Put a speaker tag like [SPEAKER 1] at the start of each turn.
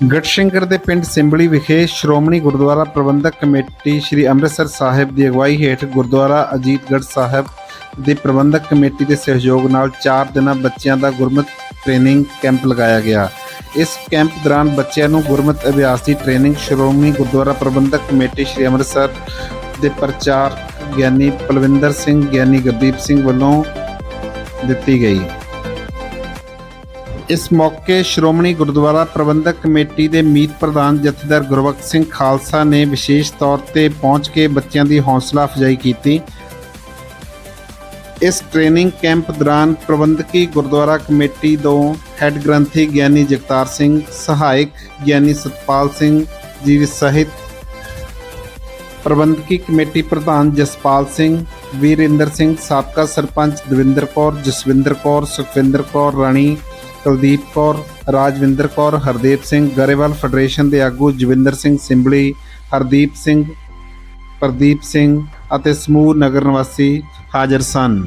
[SPEAKER 1] ਗੜਸ਼ੰਕਰ ਦੇ ਪਿੰਡ ਸਿੰਬਲੀ ਵਿਖੇ ਸ਼੍ਰੋਮਣੀ ਗੁਰਦੁਆਰਾ ਪ੍ਰਬੰਧਕ ਕਮੇਟੀ ਸ੍ਰੀ ਅੰਮ੍ਰਿਤਸਰ ਸਾਹਿਬ ਦੀ ਅਗਵਾਈ ਹੇਠ ਗੁਰਦੁਆਰਾ ਅਜੀਤਗੜ੍ਹ ਸਾਹਿਬ ਦੀ ਪ੍ਰਬੰਧਕ ਕਮੇਟੀ ਦੇ ਸਹਿਯੋਗ ਨਾਲ 4 ਦਿਨਾਂ ਬੱਚਿਆਂ ਦਾ ਗੁਰਮਤਿ ਟ੍ਰੇਨਿੰਗ ਕੈਂਪ ਲਗਾਇਆ ਗਿਆ। ਇਸ ਕੈਂਪ ਦੌਰਾਨ ਬੱਚਿਆਂ ਨੂੰ ਗੁਰਮਤਿ ਅਭਿਆਸ ਦੀ ਟ੍ਰੇਨਿੰਗ ਸ਼੍ਰੋਮਣੀ ਗੁਰਦੁਆਰਾ ਪ੍ਰਬੰਧਕ ਕਮੇਟੀ ਸ੍ਰੀ ਅੰਮ੍ਰਿਤਸਰ ਦੇ ਪ੍ਰਚਾਰ ਗਿਆਨੀ ਪਲਵਿੰਦਰ ਸਿੰਘ, ਗਿਆਨੀ ਗੁਰਦੀਪ ਸਿੰਘ ਵੱਲੋਂ ਦਿੱਤੀ ਗਈ। ਇਸ ਮੌਕੇ ਸ਼੍ਰੋਮਣੀ ਗੁਰਦੁਆਰਾ ਪ੍ਰਬੰਧਕ ਕਮੇਟੀ ਦੇ ਮੀਤ ਪ੍ਰਧਾਨ ਜਥੇਦਾਰ ਗੁਰਬਖਸ਼ ਸਿੰਘ ਖਾਲਸਾ ਨੇ ਵਿਸ਼ੇਸ਼ ਤੌਰ ਤੇ ਪਹੁੰਚ ਕੇ ਬੱਚਿਆਂ ਦੀ ਹੌਸਲਾ ਅਫਜ਼ਾਈ ਕੀਤੀ। ਇਸ ਟ੍ਰੇਨਿੰਗ ਕੈਂਪ ਦੌਰਾਨ ਪ੍ਰਬੰਧਕੀ ਗੁਰਦੁਆਰਾ ਕਮੇਟੀ ਤੋਂ ਹੈੱਡ ਗ੍ਰੰਥੀ ਗਿਆਨੀ ਜਗਤਾਰ ਸਿੰਘ, ਸਹਾਇਕ ਗਿਆਨੀ ਸਤਪਾਲ ਸਿੰਘ ਜੀ ਸਹਿਤ ਪ੍ਰਬੰਧਕੀ ਕਮੇਟੀ ਪ੍ਰਧਾਨ ਜਸਪਾਲ ਸਿੰਘ, ਵੀਰਿੰਦਰ ਸਿੰਘ ਸਾਬਕਾ ਸਰਪੰਚ ਦਵਿੰਦਰ ਕੌਰ, ਜਸਵਿੰਦਰ ਕੌਰ, ਸੁਖਵਿੰਦਰ ਕੌਰ, ਰਾਣੀ ਕੁਲਦੀਪ ਕੌਰ, ਰਾਜਵਿੰਦਰ ਕੌਰ, ਹਰਦੀਪ ਸਿੰਘ ਗਰੇਵਾਲ ਫੈਡਰੇਸ਼ਨ ਦੇ ਆਗੂ ਜਵਿੰਦਰ ਸਿੰਘ ਸਿੰਬਲੀ, ਹਰਦੀਪ ਸਿੰਘ, ਪ੍ਰਦੀਪ ਸਿੰਘ ਅਤੇ ਸਮੂਹ ਨਗਰ ਨਿਵਾਸੀ ਹਾਜ਼ਰ ਸਨ।